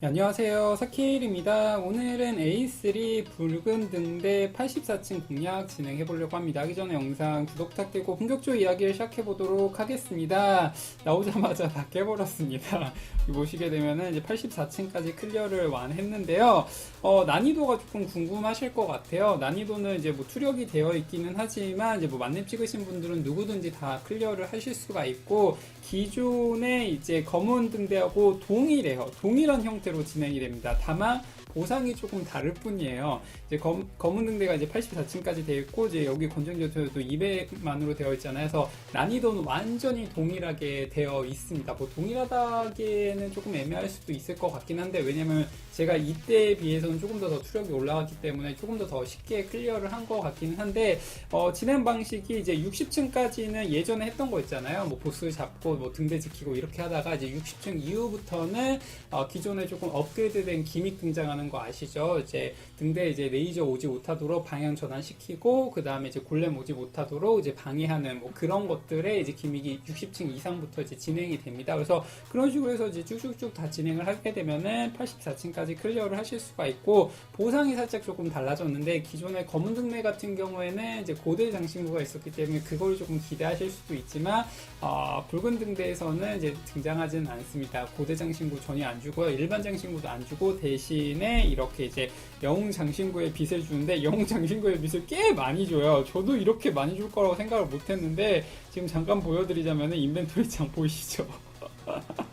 네, 안녕하세요. 사키일입니다. 오늘은 A3 붉은 등대 84층 공략 진행해 보려고 합니다. 하기 전에 영상 구독 부탁드리고 본격적으로 이야기를 시작해 보도록 하겠습니다. 나오자마자 다 깨버렸습니다. 보시게 되면은 이제 84층까지 클리어를 완했는데요. 어, 난이도가 조금 궁금하실 것 같아요. 난이도는 이제 뭐 투력이 되어 있기는 하지만 이제 뭐 만렙 찍으신 분들은 누구든지 다 클리어를 하실 수가 있고 기존의 이제 검은 등대하고 동일해요. 동일한 형태 로 진행이 됩니다. 다만 보상이 조금 다를 뿐이에요. 이제 검, 검은 등대가 이제 84층까지 되어 있고 이제 여기 건전교토도 200만으로 되어 있잖아요. 그래서 난이도는 완전히 동일하게 되어 있습니다. 뭐 동일하다기에는 조금 애매할 수도 있을 것 같긴 한데 왜냐면 제가 이때에 비해서는 조금 더, 더 투력이 올라갔기 때문에 조금 더 더 쉽게 클리어를 한 것 같긴 한데 어, 진행 방식이 이제 60층까지는 예전에 했던 거 있잖아요. 뭐 보스 잡고 뭐 등대 지키고 이렇게 하다가 이제 60층 이후부터는 어, 기존에 조금 업그레이드된 기믹 등장하는 거 아시죠? 이제 등대 이제 레이저 오지 못하도록 방향 전환시키고 그 다음에 이제 골렘 오지 못하도록 이제 방해하는 뭐 그런 것들의 이제 기믹이 60층 이상부터 이제 진행이 됩니다. 그래서 그런 식으로 해서 이제 쭉쭉쭉 다 진행을 하게 되면은 84층까지 클리어를 하실 수가 있고 보상이 살짝 조금 달라졌는데 기존의 검은 등대 같은 경우에는 이제 고대 장신구가 있었기 때문에 그걸 조금 기대하실 수도 있지만 어, 붉은 등대에서는 이제 등장하지는 않습니다. 고대 장신구 전혀 안 주고요. 일반 장신구도 안 주고 대신에 이렇게 이제 영웅 장신구의 빛을 주는데 영웅 장신구의 빛을 꽤 많이 줘요. 저도 이렇게 많이 줄 거라고 생각을 못 했는데 지금 잠깐 보여드리자면 인벤토리 장 보이시죠?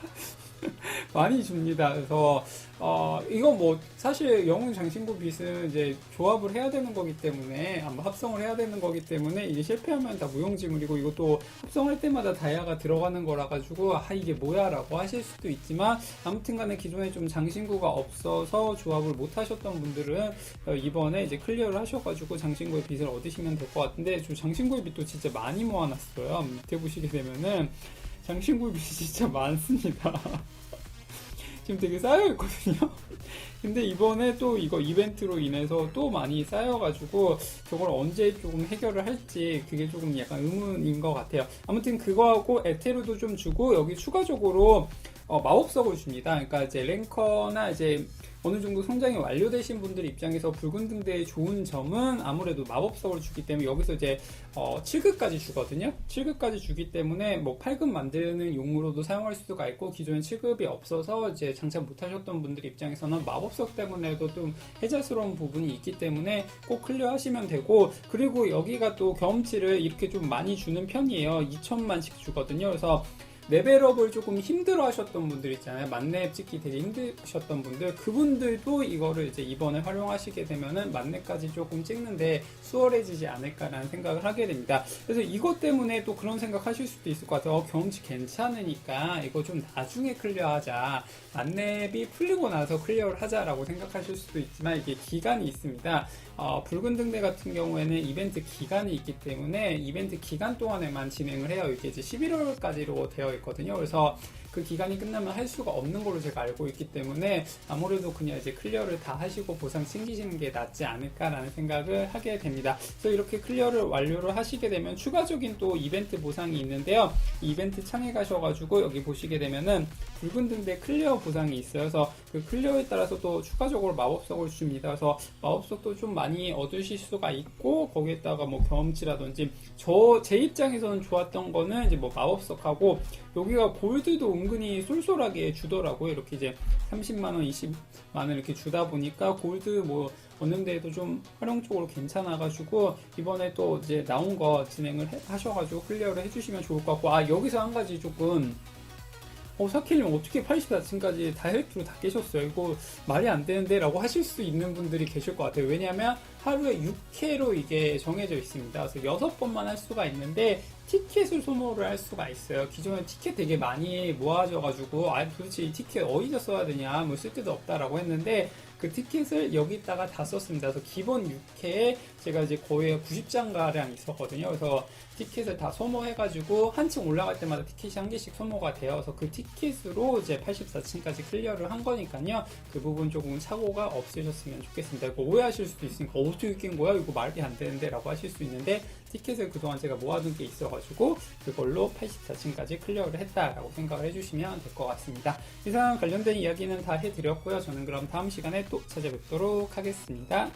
많이 줍니다. 그래서 어 이거 뭐 사실 영웅 장신구 빛은 이제 조합을 해야 되는 거기 때문에 아마 합성을 해야 되는 거기 때문에 이게 실패하면 다 무용지물이고 이것도 합성할 때마다 다이아가 들어가는 거라 가지고 아 이게 뭐야라고 하실 수도 있지만 아무튼간에 기존에 좀 장신구가 없어서 조합을 못 하셨던 분들은 어, 이번에 이제 클리어를 하셔가지고 장신구의 빛을 얻으시면 될 것 같은데 저 장신구의 빛도 진짜 많이 모아놨어요. 밑에 보시게 되면은 장신구의 빛이 진짜 많습니다. 지금 되게 쌓여 있거든요. 근데 이번에 또 이거 이벤트로 인해서 또 많이 쌓여가지고 저걸 언제 조금 해결을 할지 그게 조금 약간 의문인 것 같아요. 아무튼 그거하고 에테르도 좀 주고 여기 추가적으로 어, 마법석을 줍니다. 그러니까 이제 랭커나 이제 어느 정도 성장이 완료되신 분들 입장에서 붉은 등대의 좋은 점은 아무래도 마법석을 주기 때문에 여기서 이제 어, 7급까지 주거든요. 7급까지 주기 때문에 뭐 8급 만드는 용으로도 사용할 수가 있고 기존에 7급이 없어서 이제 장착 못 하셨던 분들 입장에서는 마법석 때문에도 좀 해자스러운 부분이 있기 때문에 꼭 클리어 하시면 되고 그리고 여기가 또 경험치를 이렇게 좀 많이 주는 편이에요. 2천만씩 주거든요. 그래서 레벨업을 조금 힘들어 하셨던 분들 있잖아요. 만렙 찍기 되게 힘드셨던 분들, 그분들도 이거를 이제 이번에 활용하시게 되면은 만렙까지 조금 찍는데 수월해지지 않을까라는 생각을 하게 됩니다. 그래서 이것 때문에 또 그런 생각 하실 수도 있을 것 같아요. 어, 경험치 괜찮으니까 이거 좀 나중에 클리어하자. 만렙이 풀리고 나서 클리어를 하자라고 생각하실 수도 있지만 이게 기간이 있습니다. 어, 붉은 등대 같은 경우에는 이벤트 기간이 있기 때문에 이벤트 기간 동안에만 진행을 해요. 이게 이제 11월까지로 되어 있거든요. 그래서 그 기간이 끝나면 할 수가 없는 걸로 제가 알고 있기 때문에 아무래도 그냥 이제 클리어를 다 하시고 보상 챙기시는 게 낫지 않을까라는 생각을 하게 됩니다. 그래서 이렇게 클리어를 완료를 하시게 되면 추가적인 또 이벤트 보상이 있는데요. 이 이벤트 창에 가셔가지고 여기 보시게 되면은 붉은 등대 클리어 보상이 있어요. 그래서 그 클리어에 따라서 또 추가적으로 마법석을 줍니다. 그래서 마법석도 좀 많이 얻으실 수가 있고 거기에다가 뭐 경험치라든지 저 제 입장에서는 좋았던 거는 이제 뭐 마법석하고 여기가 골드도 은근히 쏠쏠하게 주더라고요. 이렇게 이제 30만원, 20만원 이렇게 주다 보니까 골드 뭐 얻는 데에도 좀 활용적으로 괜찮아가지고 이번에 또 이제 나온 거 진행을 해- 하셔가지고 클리어를 해주시면 좋을 것 같고 아 여기서 한 가지 조금 어, 사킬님 어떻게 84층까지 다 헬프로 다 깨셨어요? 이거 말이 안 되는데 라고 하실 수 있는 분들이 계실 것 같아요. 왜냐하면 하 루에 6회로 이게 정해져 있습니다. 그래서 6번만 할 수가 있는데 티켓을 소모를 할 수가 있어요. 기존에 티켓 되게 많이 모아져가지고 아 도대체 이 티켓 어디서 써야 되냐 뭐 쓸 데도 없다라고 했는데 그 티켓을 여기다가 다 썼습니다. 그래서 기본 6회에 제가 이제 거의 90장가량 있었거든요. 그래서 티켓을 다 소모해가지고 한층 올라갈 때마다 티켓이 한 개씩 소모가 되어서 그 티켓으로 이제 84층까지 클리어를 한 거니까요. 그 부분 조금 사고가 없으셨으면 좋겠습니다. 오해하실 수도 있으니까 어떻게 깬 거야? 이거 말이 안 되는데 라고 하실 수 있는데 티켓을 그동안 제가 모아둔 게 있어가지고 그걸로 84층까지 클리어를 했다라고 생각을 해주시면 될 것 같습니다. 이상 관련된 이야기는 다 해드렸고요. 저는 그럼 다음 시간에 또 찾아뵙도록 하겠습니다.